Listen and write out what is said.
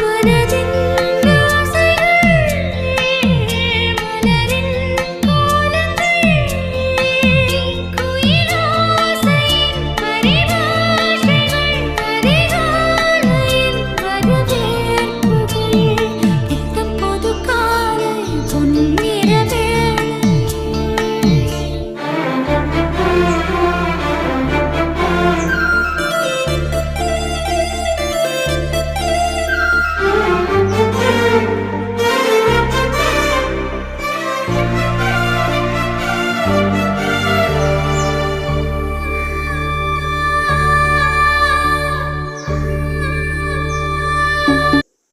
மனதில்